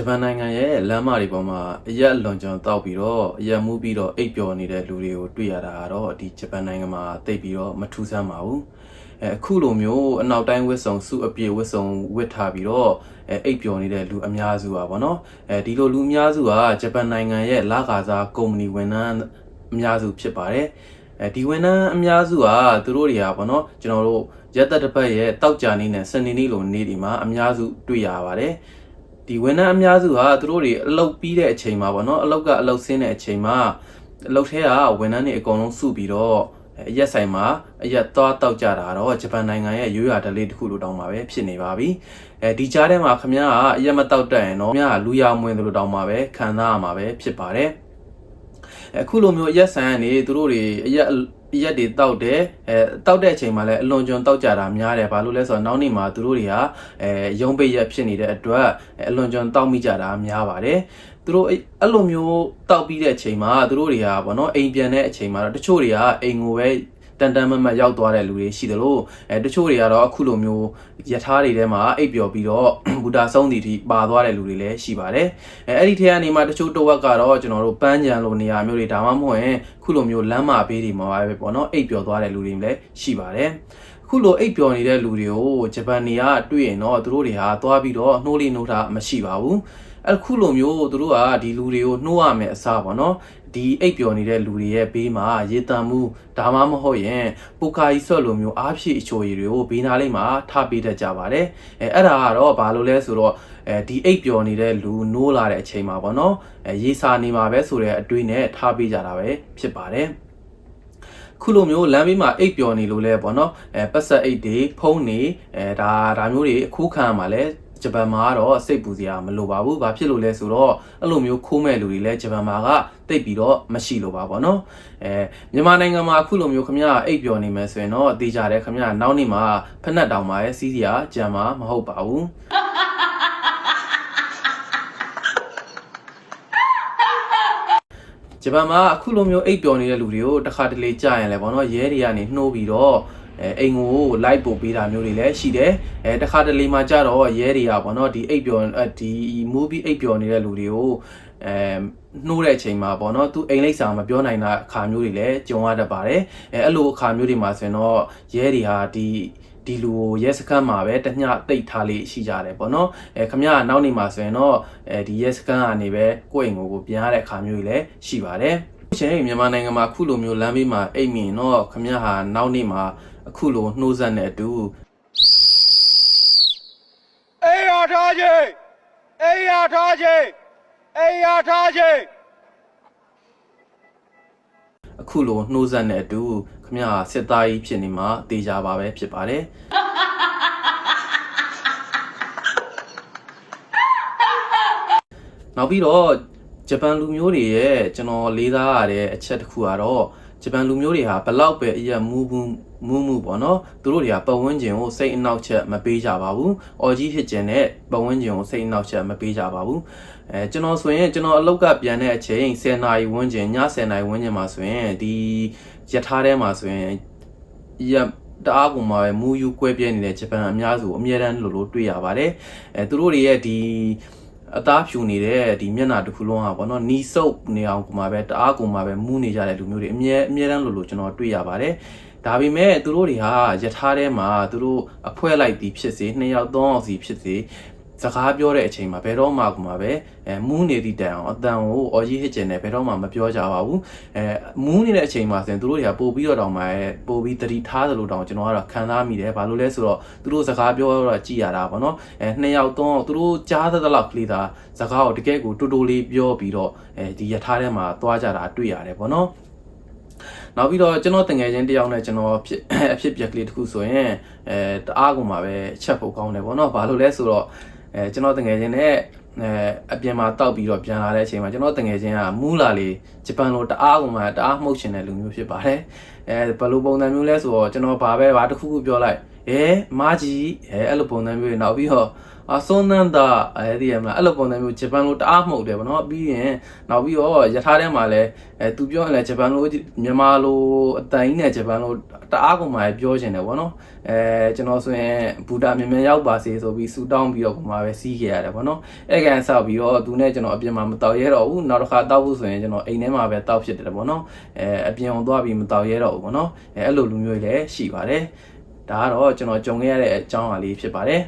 ဂျပန်နိုင်ငံရဲ့လမ်းမတွေပေါ်မှာအရက်လွန်ကျွံတောက်ပြီးတော့အရက်မူးပြီးတော့အိပ်ပျော်နေတဲ့လူတွေကိုတွေ့ရတာကတော့ဒီဂျပန်နိုင်ငံမှာတိတ်ပြီးတော့မထူးဆန်းပါဘူးအဲအခုလိုမျိုးအနောက်တိုင်းဝစ်စုံစုအပြေဝစ်စုံဝစ်ထားပြီးတော့အဲအိပ်ပျော်နေတဲ့လူအများစုပါဗောနော်အဲဒီလိုလူအများစုကဂျပန်နိုင်ငံရဲ့လကားစားကုမ္ပဏီဝန်ထမ်းအများစုဖြစ်ပါတယ်အဲဒီဝန်ထမ်းအများစုကသူတို့တွေကဗောနော်ကျွန်တော်တို့ရက်သက်တစ်ပတ်ရဲ့တောက်ကြနေနဲ့စနေနေ့လိုနေ့ဒီမှာအများစုတွေ့ရပါတယ် ဒီဝန်ထမ်းအများစုဟာသူတို့တွေအလုပ်ပြီးတဲ့အချိန်မှာပေါ့နော်အလုပ်ကအလုပ်ဆင်းတဲ့အချိန်မှာအလုပ်ထဲကဝန်ထမ်းတွေအကုန်လုံးစုပြီးတော့အရက်ဆိုင်မှာအရက်သွားတောက်ကြတာတော့ဂျပန်နိုင်ငံရဲ့ရိုးရာဓလေ့တစ်ခုလိုတောင်မှပဲဖြစ်နေပါပြီအဲဒီကြားထဲမှာခမရကအရက်မတောက်တတ်ရင်တော့ခမရကလူရမွင်သလိုတောင်မှပဲခံစားရမှာပဲဖြစ်ပါတယ် အခုလိုမျိုးအရက်ဆိုင်ကနေသူတို့တွေအရက်အရက်တွေတောက်တယ်အဲတောက်တဲ့အချိန်မှာလည်းအလွန်ကျွံတောက်ကြတာများတယ်ဘာလို့လဲဆိုတော့နောက်နေ့မှာသူတို့တွေကအဲရုံးပိတ်ရက်ဖြစ်နေတဲ့အတွက်အလွန်ကျွံတောက်မိကြတာများပါတယ်သူတို့အဲ့လိုမျိုးတောက်ပြီးတဲ့အချိန်မှာသူတို့တွေကဘောနော်အိမ်ပြန်တဲ့အချိန်မှာတော့တချို့တွေကအိမ်ကိုပဲ တန်တန်မတ်မတ်ရောက်သွားတဲ့လူတွေရှိတယ်လို့အဲတချို့တွေကတော့အခုလိုမျိုးယထာတွေထဲမှာအိပ်ပျော်ပြီးတော့ဘူတာဆုံးတီထိပါသွားတဲ့လူတွေလည်းရှိပါတယ်အဲအဲ့ဒီထဲကနေမှတချို့တဝက်ကတော့ကျွန်တော်တို့ပန်းကြံလိုနေရာမျိုးတွေဒါမှမဟုတ်ရင်ခုလိုမျိုးလမ်းမာဘေးတွေမှာပဲပေါ့နော်အိပ်ပျော်သွားတဲ့လူတွေလည်းရှိပါတယ်ခုလိုအိပ်ပျော်နေတဲ့လူတွေကိုဂျပန်နေကတွေ့ရင်တော့သူတို့တွေဟာသွားပြီးတော့နှိုးလိနှိုးတာမရှိပါဘူး အခုလိုမျိုးသူတို့ကဒီလူတွေကိုနှိုးရမယ်အစားပေါ့နော်ဒီအိပ်ပျော်နေတဲ့လူတွေရဲ့ဘေးမှာရေတံမှုဒါမှမဟုတ်ရင်ပူကာကြီးဆွတ်လိုမျိုးအားဖြည့်အချိုရည်တွေကိုဘေးနားလေးမှာထားပေးတတ်ကြပါတယ်အဲအဲ့ဒါကတော့ဘာလို့လဲဆိုတော့အဲဒီအိပ်ပျော်နေတဲ့လူနိုးလာတဲ့အချိန်မှာပေါ့နော်အဲရေစာနေမှာပဲဆိုတဲ့အတွေးနဲ့ထားပေးကြတာပဲဖြစ်ပါတယ်ခုလိုမျိုးလမ်းဘေးမှာအိပ်ပျော်နေလို့လဲပေါ့နော်အဲပတ်ဆက်အိတ်တွေဖုံးနေအဲဒါဒါမျိုးတွေအခုခံရမှာလဲ ဂျပန်မှာကတော့စိတ်ပူစရာမလိုပါဘူး။ဘာဖြစ်လို့လဲဆိုတော့အဲ့လိုမျိုးခိုးမဲ့လူတွေလည်းဂျပန်မှာကတိတ်ပြီးတော့မရှိလို့ပါပေါ့နော်။အဲမြန်မာနိုင်ငံမှာအခုလိုမျိုးခမရအိပ်ပျော်နေမယ်ဆိုရင်တော့တေးကြတယ်ခမရနောက်နေ့မှာဖက်နှက်တောင်မှာရဲ့စီးစရာကြံမှာမဟုတ်ပါဘူး။ဂျပန်မှာအခုလိုမျိုးအိပ်ပျော်နေတဲ့လူတွေကိုတစ်ခါတလေကြာရင်လည်းပေါ့နော်ရဲတွေကနေနှိုးပြီးတော့ အဲအိမ်ကိုလိုက်ပို့ပေးတာမျိုးတွေလည်းရှိတယ်အဲတခါတလေမှကြတော့ရဲတွေကပေါ့နော်ဒီအိပ်ပျော်ဒီ movie အိပ်ပျော်နေတဲ့လူတွေကိုအဲနှိုးတဲ့အချိန်မှာပေါ့နော်သူအိမ်လိပ်စာမပြောနိုင်တာအခါမျိုးတွေလည်းကြုံရတတ်ပါတယ်အဲအဲ့လိုအခါမျိုးတွေမှာဆိုရင်တော့ရဲတွေဟာဒီဒီလူကိုရဲစခန်းမှာပဲတညတိတ်ထားလေးရှိကြတယ်ပေါ့နော်အဲခမရနောက်နေမှာဆိုရင်တော့အဲဒီရဲစခန်းကနေပဲကိုယ့်အိမ်ကိုပြန်ရတဲ့အခါမျိုးတွေလည်းရှိပါတယ်ချင်းမြန်မာနိုင်ငံမှာအခုလိုမျိုးလမ်းဘေးမှာအိတ်မြင်တော့ခမရဟာနောက်နေ့မှာ အခုလိုနှိုးဆက်တဲ့အတူအေးရထားခြင်းအေးရထားခြင်းအေးရထားခြင်းအခုလိုနှိုးဆက်တဲ့အတူခမရစစ်သားကြီးဖြစ်နေမှာတေချာပါပဲဖြစ်ပါတယ်နောက်ပြီးတော့ဂျပန်လူမျိုးတွေရဲ့ကျွန်တော်လေးစားရတဲ့အချက်တစ်ခုကတော့ ဂျပန်လူမျိုးတွေဟာဘလောက်ပဲအရက်မူးဘူးမူးမှုပေါ့နော်သူတို့တွေကပတ်ဝန်းကျင်ကိုစိတ်အနှောက်အယှက်မပေးကြပါဘူး။အော်ကြီးဖြစ်ခြင်းနဲ့ပတ်ဝန်းကျင်ကိုစိတ်အနှောက်အယှက်မပေးကြပါဘူး။အဲကျွန်တော်ဆိုရင်ကျွန်တော်အလောက်ကပြန်တဲ့အချိန်10နာရီဝန်းကျင်ည10နာရီဝန်းကျင်မှာဆိုရင်ဒီရထားထဲမှာဆိုရင်ရတအားကုန်မှာပဲမူယူကွဲပြဲနေတဲ့ဂျပန်အများစုအများတန်းလို့လို့တွေ့ရပါတယ်။အဲသူတို့တွေရဲ့ဒီ အသားဖြူနေတဲ့ဒီမျက်နှာတစ်ခုလုံးဟာပေါ့နော်နီးဆုပ်နေအောင်ကိုမှပဲတအားကိုမှပဲမူးနေကြတဲ့လူမျိုးတွေအမြဲအမြဲတမ်းလို့လို့ကျွန်တော်တွေ့ရပါတယ်ဒါပေမဲ့သူတို့တွေဟာယထာထဲမှာသူတို့အဖွဲလိုက်သည်ဖြစ်စေနှစ်ယောက်သုံးယောက်စီဖြစ်စေ စကားပြောတဲ့အချိန်မှာဘယ်တော့မှကမှပဲအဲမူးနေသည့်တန်အောင်အတန်ကိုအော်ကြီးဟစ်ကျင်နေဘယ်တော့မှမပြောကြပါဘူးအဲမူးနေတဲ့အချိန်မှာဆိုရင်သူတို့တွေကပို့ပြီးတော့တောင်မှပို့ပြီးတတိထားသလိုတောင်ကျွန်တော်ကတော့ခံစားမိတယ်ဘာလို့လဲဆိုတော့သူတို့စကားပြောတော့ကြည်ရတာပေါ့နော်အဲနှစ်ယောက်သုံးယောက်သူတို့ကြားသလောက်ကလေးသာစကားကိုတကယ်ကိုတူတူလေးပြောပြီးတော့အဲဒီယထာထဲမှာသွားကြတာတွေ့ရတယ်ပေါ့နော်နောက်ပြီးတော့ကျွန်တော်တငယ်ချင်းတယောက်နဲ့ကျွန်တော်ဖြစ်အဖြစ်ပြက်ကလေးတစ်ခုဆိုရင်အဲတအားကုန်မှာပဲချက်ဖို့ကောင်းတယ်ပေါ့နော်ဘာလို့လဲဆိုတော့ အဲကျွန်တော်တငယ်ချင်းနဲ့အဲအပြင်မှာတောက်ပြီးတော့ပြန်လာတဲ့အချိန်မှာကျွန်တော်တငယ်ချင်းကမူးလာလေဂျပန်လိုတအားကုန်မှာတအားမှုတ်ရှင်တဲ့လူမျိုးဖြစ်ပါတယ်အဲဘယ်လိုပုံစံမျိုးလဲဆိုတော့ကျွန်တော်ဘာပဲဘာတစ်ခုခုပြောလိုက်အဲမာကြီးအဲအဲ့လိုပုံစံမျိုးတွေနောက်ပြီးတော့ဟ အစွန်းနန်းတာအဲဒီရမလားအဲ့လိုပုံစံမျိုးဂျပန်လိုတအားမှုတ်တယ်ဗောနော်ပြီးရင်နောက်ပြီးတော့ယထာထဲမှာလည်းအဲသူပြောရင်လည်းဂျပန်လိုမြန်မာလိုအတန်ကြီးနဲ့ဂျပန်လိုတအားကုန်မှပြောချင်တယ်ဗောနော်အဲကျွန်တော်ဆိုရင်ဘူတာမြန်မြန်ရောက်ပါစေဆိုပြီးဆူတောင်းပြီးတော့ပုံမှာပဲစီးခဲ့ရတယ်ဗောနော်အဲ့ကန်ဆောက်ပြီးတော့သူနဲ့ကျွန်တော်အပြင်မှာမတောက်ရဲတော့ဘူးနောက်တစ်ခါတောက်ဖို့ဆိုရင်ကျွန်တော်အိမ်ထဲမှာပဲတောက်ဖြစ်တယ်ဗောနော်အဲအပြင်အောင်သွားပြီးမတောက်ရဲတော့ဘူးဗောနော်အဲအဲ့လိုလူမျိုးတွေလည်းရှိပါတယ်ဒါကတော့ကျွန်တော်ကြုံခဲ့ရတဲ့အကြောင်းအရာလေးဖြစ်ပါတယ်